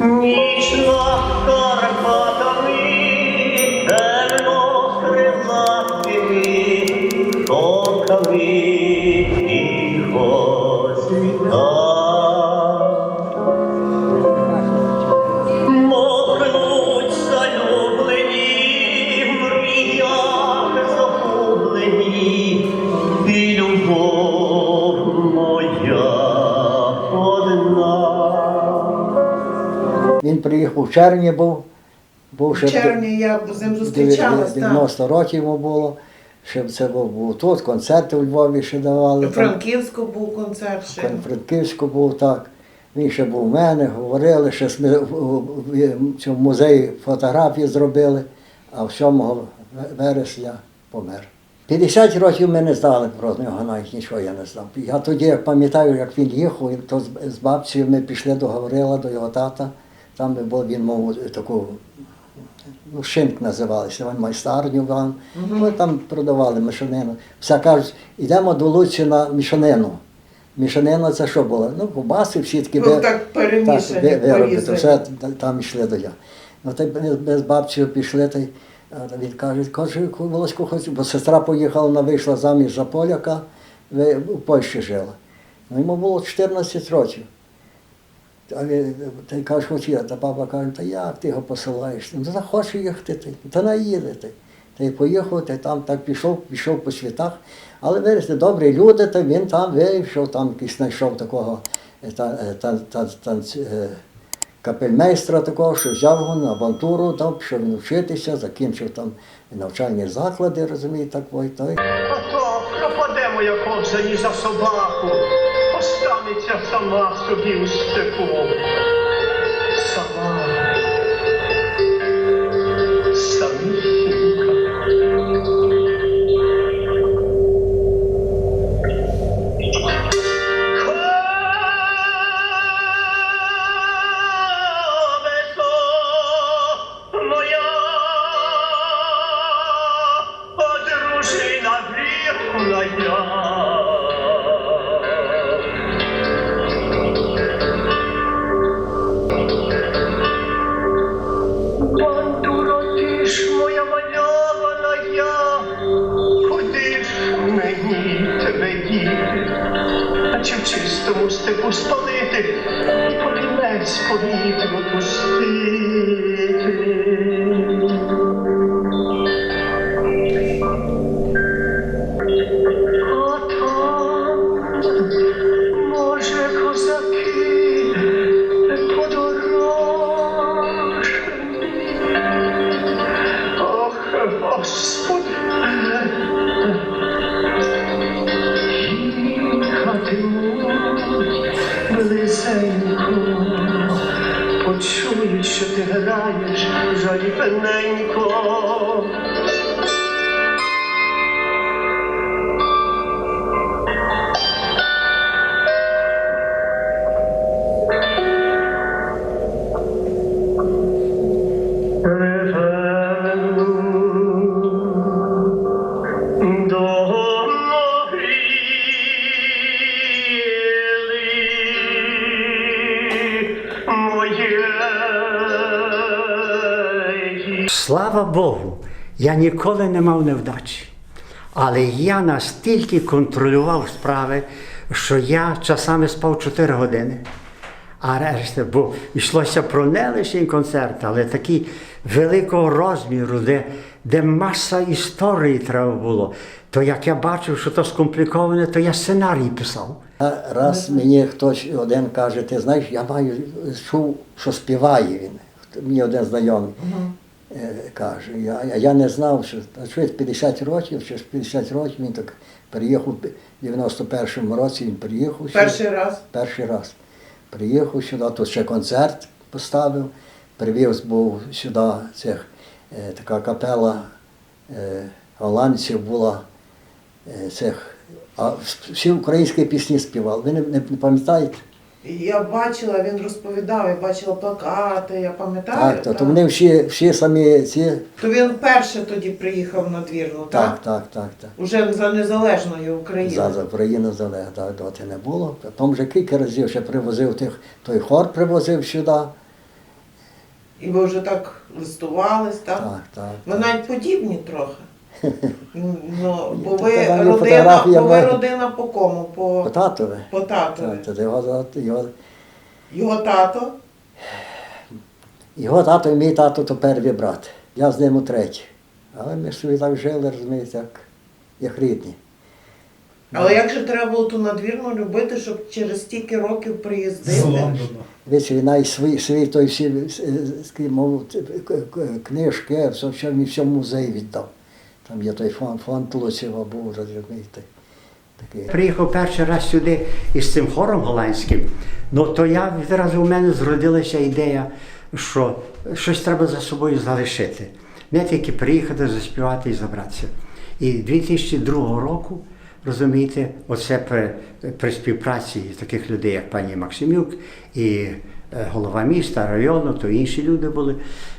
Ніч над в червні був, був ще В червні я з ним зустрічалась, так. 90 років йому було. Ще це був, був тут, концерти у Львові ще давали. У там. Франківську був концерт ще. Франківську був так. Він ще був в мене, говорили, що ми в- цьому музеї фотографії зробили, а 7 вересня помер. 50 років ми не знали про нього, навіть нічого я не знав. Я тоді пам'ятаю, як він їхав, то з- бабцею ми пішли до Гаврила, до його тата. Там був, він мав таку ну, шинк називалися, він майстарню вам. Ми там продавали мішанину. Все кажуть, йдемо до Луці на мішанину. Мішанина це що було? Ну, кубаси, всі такі Ну, так перемішані, ви- вироби, все там йшли до я. Ну, та без бабцею пішли, та він каже, каже, Волоську хочу, бо сестра поїхала, вона вийшла заміж за поляка, у Польщі жила. Ну, йому було 14 років. А він, та й каже, хоч я, та баба каже, та як ти його посилаєш? Ну, та хоче їхати, ти, та наїде ти. Та й поїхав, та й там так пішов, пішов по світах. Але вирішили, добрі люди, то він там вийшов, там якийсь знайшов такого е, та, е, та, та, е, капельмейстра такого, що взяв його на авантуру, там пішов він закінчив там навчальні заклади, розумієте, так, ой, той. Ото пропадемо, як овсені за собаку, останеться сама собі у степу. Сама. Самісінька. Чистому степу спалити, і покінець повітря пустити? Що ти граєш жалібненько. Слава Богу, я ніколи не мав невдачі. Але я настільки контролював справи, що я часами спав 4 години. А решта, бо йшлося про не лише концерт, але такі великого розміру, де, де маса історії треба було. То як я бачив, що то скомпліковане, то я сценарій писав. Раз мені хтось один каже, ти знаєш, я маю чув, що співає він. Мені один знайомий е, каже, я, я- не знав, що а що 50 років, ж 50 років він так приїхав в 91-му році, він приїхав сюди. Перший раз. Перший раз. Приїхав сюди, тут ще концерт поставив, привіз був сюди цих, е, така капела е, голландців була е, цих, а всі українські пісні співали. Ви не, не, не пам'ятаєте? Я бачила, він розповідав, я бачила плакати, я пам'ятаю. Так, то, то вони всі, всі самі ці. То він перше тоді приїхав на двірну, так? Так, так, так, так. Уже за незалежною Україною. За, за Україну залег, так, доти не було. Потім вже кілька разів ще привозив тих, той хор привозив сюди. І ви вже так листувались, так? Так, так. Ви навіть подібні трохи. Ну, бо Та ви там є родина, фотографія бо ви родина по кому? По По, татові. по татові. Так, то його, його, Його тато. його тато і мій тато то перший брат. Я з ним у третій. Але ми ж собі так жили, розумієте, як, як рідні. Але як же треба було ту надвірну любити, щоб через стільки років приїздити? Весь війна і свій, свій той всі е, скажімо, мов, к- к- книжки, все, все, мені все в музей віддав. Там є той фонд, фонд Луцєва був, розумієте. Такий. Приїхав перший раз сюди із цим хором голландським, ну то я відразу у мене зродилася ідея, що щось треба за собою залишити. Не тільки приїхати, заспівати і забратися. І 2002 року, розумієте, оце при, при співпраці таких людей, як пані Максимюк і е, голова міста, району, то інші люди були.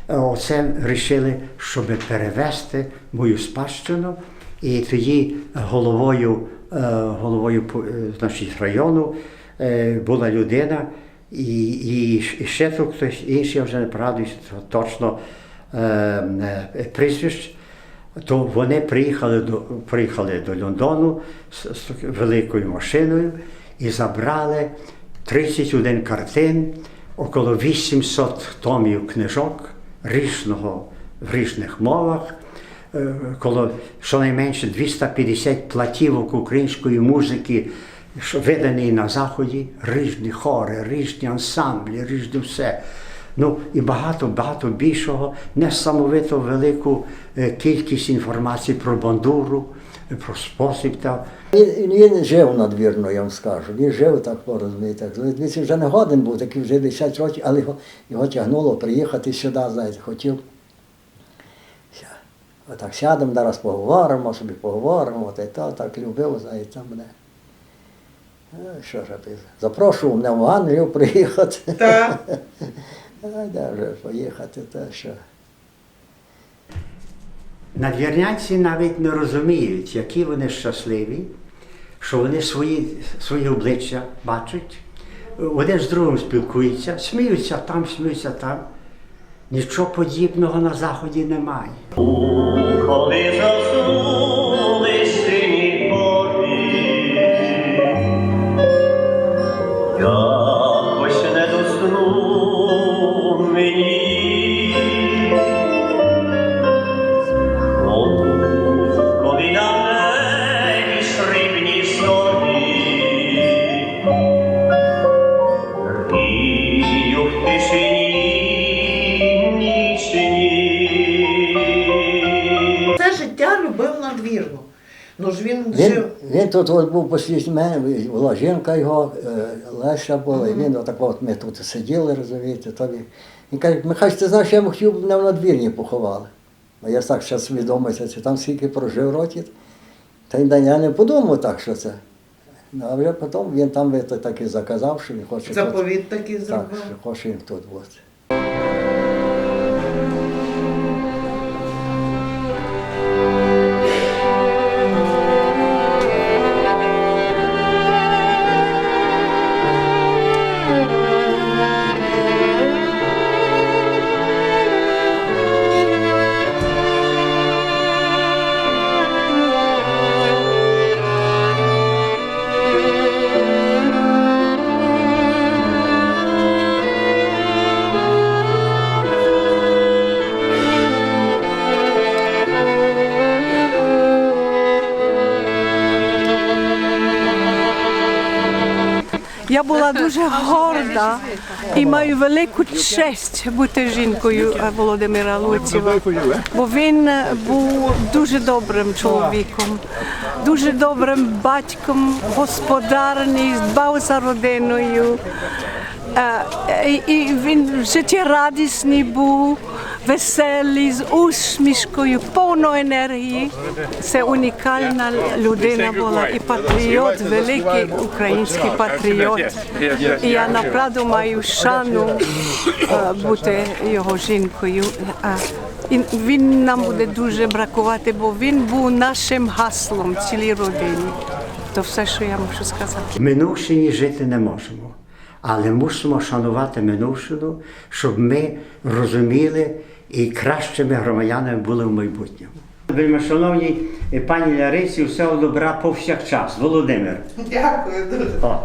е, Оце вирішили, щоб перевести мою спадщину. І тоді головою, е, головою значить, району була людина, і, і ще тут хтось інший, я вже не пригадуюся точно е, е, прізвищ. То вони приїхали до, приїхали до Лондону з, з великою машиною і забрали 31 картин, около 800 томів книжок різного, в різних мовах, е, коло щонайменше 250 платівок української музики, видані на Заході, різні хори, різні ансамблі, різне все. Ну і багато, багато більшого, несамовито велику е, кількість інформації про бандуру, е, про спосіб та Він, він жив надвірно, я вам скажу. Він жив так, розумієте. Він вже не годен був, такий вже 10 років, але його, його тягнуло приїхати сюди, знаєте, хотів. Отак сядемо, зараз поговоримо, собі поговоримо, от і то, так любив, знаєте, мене. Е, Що ж, я запрошував мене в Англію приїхати. Так. Де вже поїхати, то що. Надвірнянці навіть не розуміють, які вони щасливі, що вони свої, свої обличчя бачать, один з другим спілкуються, сміються там, сміються там. Нічого подібного на Заході немає. Любив надвірну. Ну ж він, Він, жив. він тут от був після мене, була жінка його, е, Леся була, і він отак от ми тут сиділи, розумієте, то він, він каже, Михайло, ти знаєш, я б хотів мене в надвірні поховали. А я так зараз свідомився, це там скільки прожив років. Та й я не подумав так, що це. Ну, а вже потім він там ви- так і заказав, що він хоче тут. Заповіт такий Так, зробив. що хоче він тут бути. Я була дуже горда і маю велику честь бути жінкою е, Володимира Луцєва. Бо він е, був дуже добрим чоловіком, дуже добрим батьком, господарний, дбав за родиною. Е, І він життєрадісний був, веселий, з усмішкою, повно енергії. Це унікальна людина була і патріот, великий український патріот. І я направду маю шану бути його жінкою. І він нам буде дуже бракувати, бо він був нашим гаслом цілій родині. То все, що я можу сказати. Минувшині жити не можемо. Але мусимо шанувати минувшину, щоб ми розуміли і кращими громадянами були в майбутньому. Вельми шановні пані Ларисі, всього добра повсякчас. Володимир. Дякую дуже.